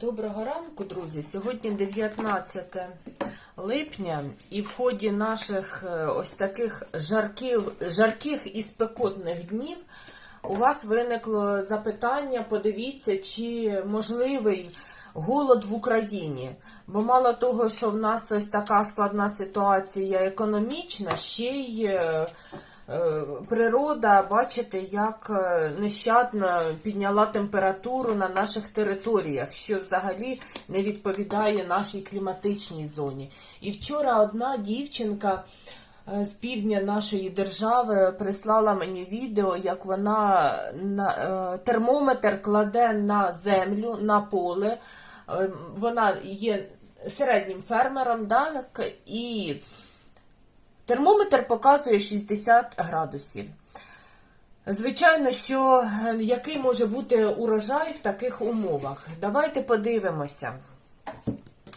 Доброго ранку, друзі. Сьогодні 19 липня, і в ході наших е, ось таких жарких, жарких і спекотних днів у вас виникло запитання: подивіться, чи можливий голод в Україні. Бо мало того, що в нас ось така складна ситуація економічна, ще й. Е, Природа, бачите, як е, нещадно підняла температуру на наших територіях, що взагалі не відповідає нашій кліматичній зоні. І вчора одна дівчинка е, з півдня нашої держави прислала мені відео, як вона на термометр кладе на землю, на поле. Вона є середнім фермером, так, і Термометр показує 60 градусів. Звичайно, що е, який може бути урожай в таких умовах? Давайте подивимося.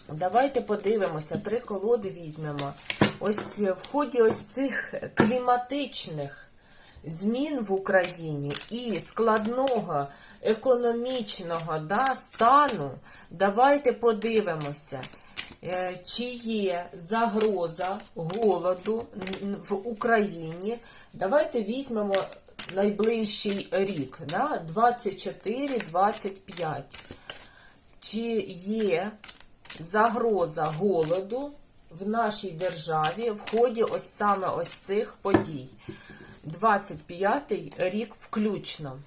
Давайте подивимося, три колоди візьмемо. Ось в ході ось цих кліматичних змін в Україні і складного економічного да, стану, давайте подивимося. Е, Чи є загроза голоду в Україні? Давайте візьмемо найближчий рік, да? 24-25. Чи є загроза голоду в нашій державі в ході ось саме ось цих подій? 25 рік включно.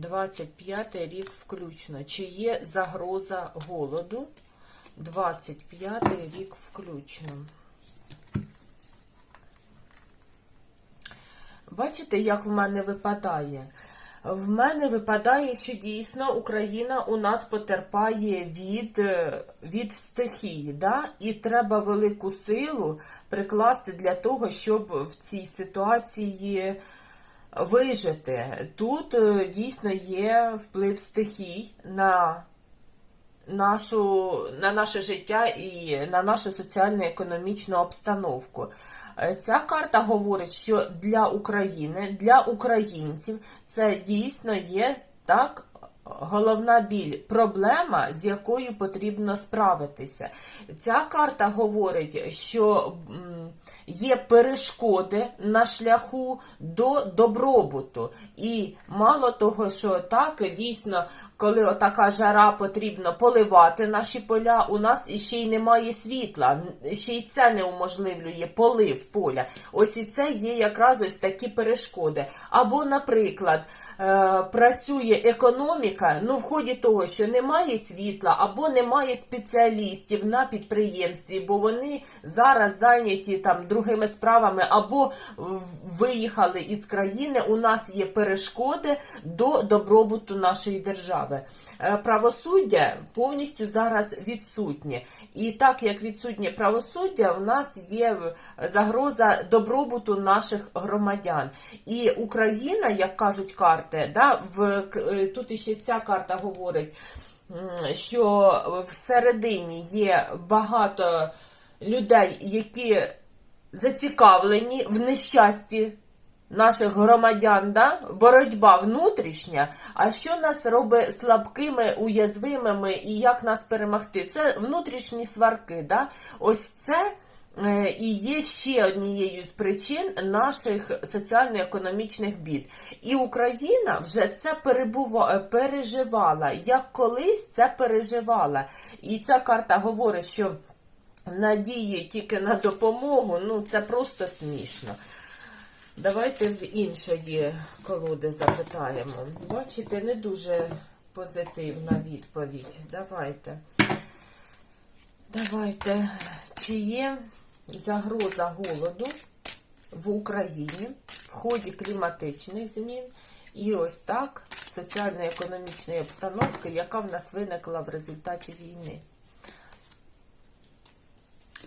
25 рік включно. Чи є загроза голоду? 25 рік включно. Бачите, як в мене випадає? В мене випадає, що дійсно Україна у нас потерпає від, е, від стихії, да? і треба велику силу прикласти для того, щоб в цій ситуації вижити. Тут е, дійсно є вплив стихій на нашу, на наше життя і на нашу соціально-економічну обстановку. Е, Ця карта говорить, що для України, для українців це дійсно є так. Головна біль, проблема, з якою потрібно справитися. Ця карта говорить, що є перешкоди на шляху до добробуту. І мало того, що так, дійсно, коли отака жара потрібно поливати наші поля, у нас іще й немає світла, ще й це не уможливлює полив поля. Ось і це є якраз ось такі перешкоди. Або, наприклад, е, працює економіка, ну в ході того, що немає світла, або немає спеціалістів на підприємстві, бо вони зараз зайняті там другими справами, або виїхали із країни. У нас є перешкоди до добробуту нашої держави. Е, Правосуддя повністю зараз відсутнє. І так як відсутнє правосуддя, у нас є загроза добробуту наших громадян. І Україна, як кажуть карти, да, в, е, тут іще ця карта говорить, що всередині є багато людей, які зацікавлені в нещасті наших громадян, да? боротьба внутрішня. А що нас робить слабкими, уязвимими і як нас перемогти? Це внутрішні сварки. Да? Ось це. е, І є ще однією з причин наших соціально-економічних бід. І Україна вже це е, переживала, як колись це переживала. І ця карта говорить, що надії тільки на допомогу, ну це просто смішно. Давайте в іншої колоди запитаємо. Бачите, не дуже позитивна відповідь. Давайте. Давайте. Чи є загроза голоду в Україні в ході кліматичних змін і ось так соціально-економічної обстановки, яка в нас виникла в результаті війни?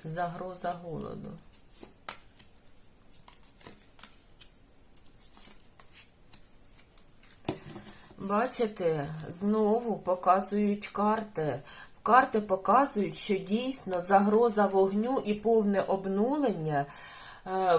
Загроза голоду. Бачите, знову показують карти. Карти показують, що дійсно загроза вогню і повне обнулення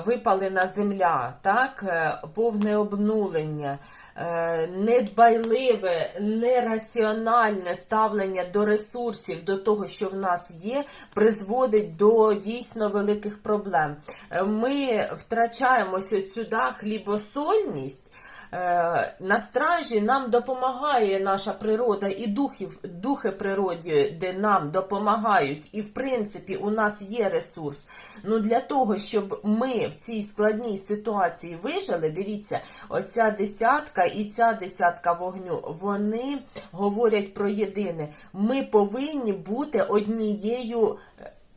випалена земля, так, е, повне обнулення, е, недбайливе, нераціональне ставлення до ресурсів, до того, що в нас є, призводить до дійсно великих проблем. Е, Ми втрачаємо сюди хлібосольність. Е, На стражі нам допомагає наша природа і духів, духи природи, де нам допомагають. І в принципі у нас є ресурс. Ну для того, щоб ми в цій складній ситуації вижили, дивіться, оця десятка і ця десятка вогню, вони говорять про єдине. Ми повинні бути однією.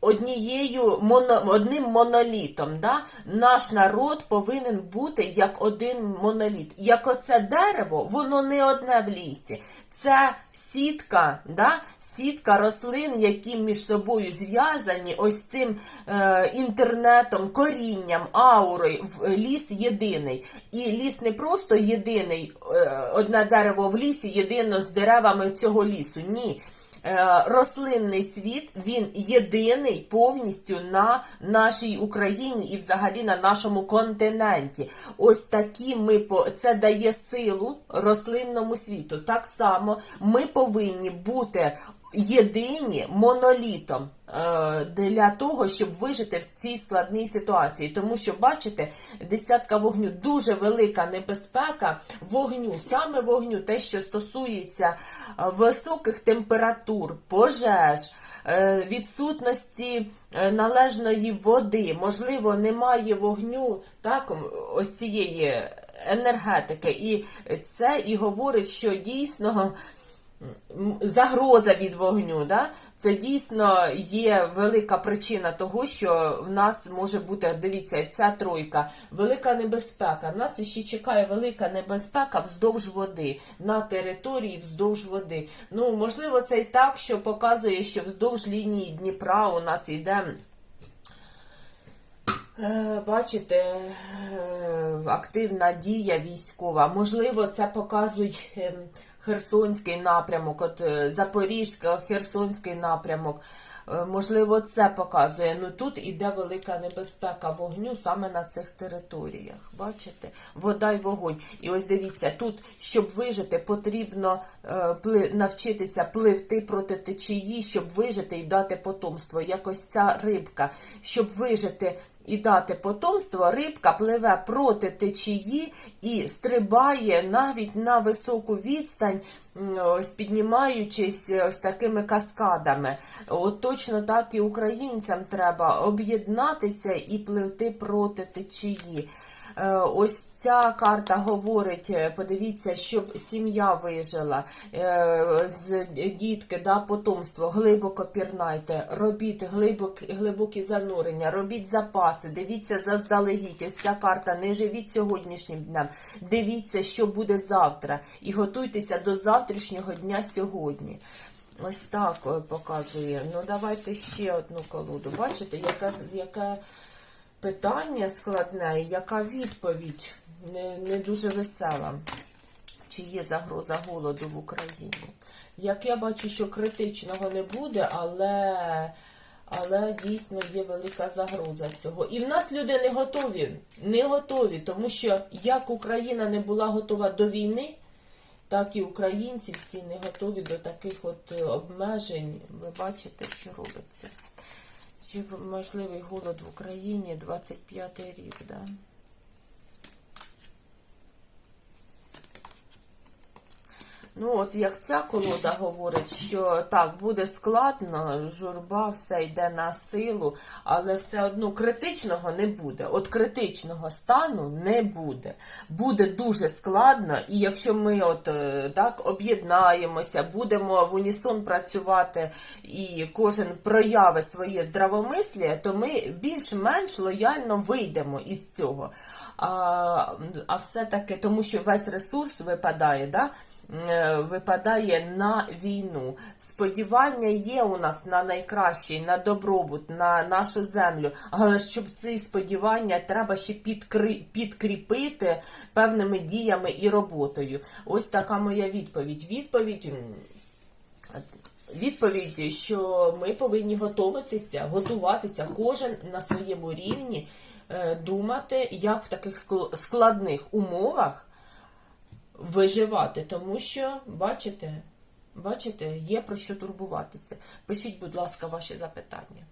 Однією моно, одним монолітом. Да? Наш народ повинен бути як один моноліт. Як оце дерево, воно не одне в лісі. Це сітка, да? сітка рослин, які між собою зв'язані ось цим е, інтернетом, корінням, аурою. Ліс єдиний. І ліс не просто єдиний, е, одне дерево в лісі, єдино з деревами цього лісу. Ні. Е, рослинний світ він єдиний повністю на нашій Україні і взагалі на нашому континенті. Ось такі ми це дає силу рослинному світу. Так само ми повинні бути єдині монолітом е, для того, щоб вижити в цій складній ситуації. Тому що, бачите, десятка вогню дуже велика небезпека вогню, саме вогню, те, що стосується е, високих температур, пожеж. е, Відсутності належної води, можливо, немає вогню, так, ось цієї енергетики. І це і говорить, що дійсно загроза від вогню, да? це дійсно є велика причина того, що в нас може бути, дивіться, ця тройка, велика небезпека. Нас ще чекає велика небезпека вздовж води, на території вздовж води. Ну, можливо, це і так, що показує, що вздовж лінії Дніпра у нас йде. Е, Бачите, е, активна дія військова. Можливо, це показує ем, Херсонський напрямок, от е, Запорізький, Херсонський напрямок. Е, Можливо, це показує. Ну тут іде велика небезпека вогню саме на цих територіях. Бачите? Вода й вогонь. І ось дивіться, тут, щоб вижити, потрібно е, навчитися пливти проти течії, щоб вижити і дати потомство. Якось ця рибка, щоб вижити і дати потомство, рибка пливе проти течії і стрибає навіть на високу відстань, ось піднімаючись ось такими каскадами. От точно так і українцям треба об'єднатися і пливти проти течії. Е, Ось ця карта говорить, е, подивіться, щоб сім'я вижила, е, дітки, да, потомство, глибоко пірнайте, робіть глибокі, глибокі занурення, робіть запаси, дивіться заздалегідь. Ось ця карта, не живіть сьогоднішнім днем, дивіться, що буде завтра, і готуйтеся до завтрашнього дня сьогодні. Ось так показує. Ну, давайте ще одну колоду. Бачите, яка, яка питання складне, яка відповідь не, не дуже весела. Чи є загроза голоду в Україні? Як я бачу, що критичного не буде, але, але дійсно є велика загроза цього. І в нас люди не готові. Не готові, тому що як Україна не була готова до війни, так і українці всі не готові до таких от е, обмежень. Ви бачите, що робиться. Чи можливий голод в Україні 25 рік, да? Ну, от як ця колода говорить, що так, буде складно, журба, все йде на силу, але все одно критичного не буде. От критичного стану не буде. Буде дуже складно, і якщо ми от е, так об'єднаємося, будемо в унісон працювати і кожен прояви своє здравомислія, то ми більш-менш лояльно вийдемо із цього. А, а все-таки, тому що весь ресурс випадає, да? Е, випадає на війну. Сподівання є у нас на найкращий, на добробут, на нашу землю. Але щоб ці сподівання треба ще підкрі... підкріпити певними діями і роботою. Ось така моя відповідь. Відповідь. Відповідь, що ми повинні готуватися, готуватися кожен на своєму рівні е, думати, як в таких складних умовах виживати, тому що, бачите, бачите, є про що турбуватися. Пишіть, будь ласка, ваші запитання.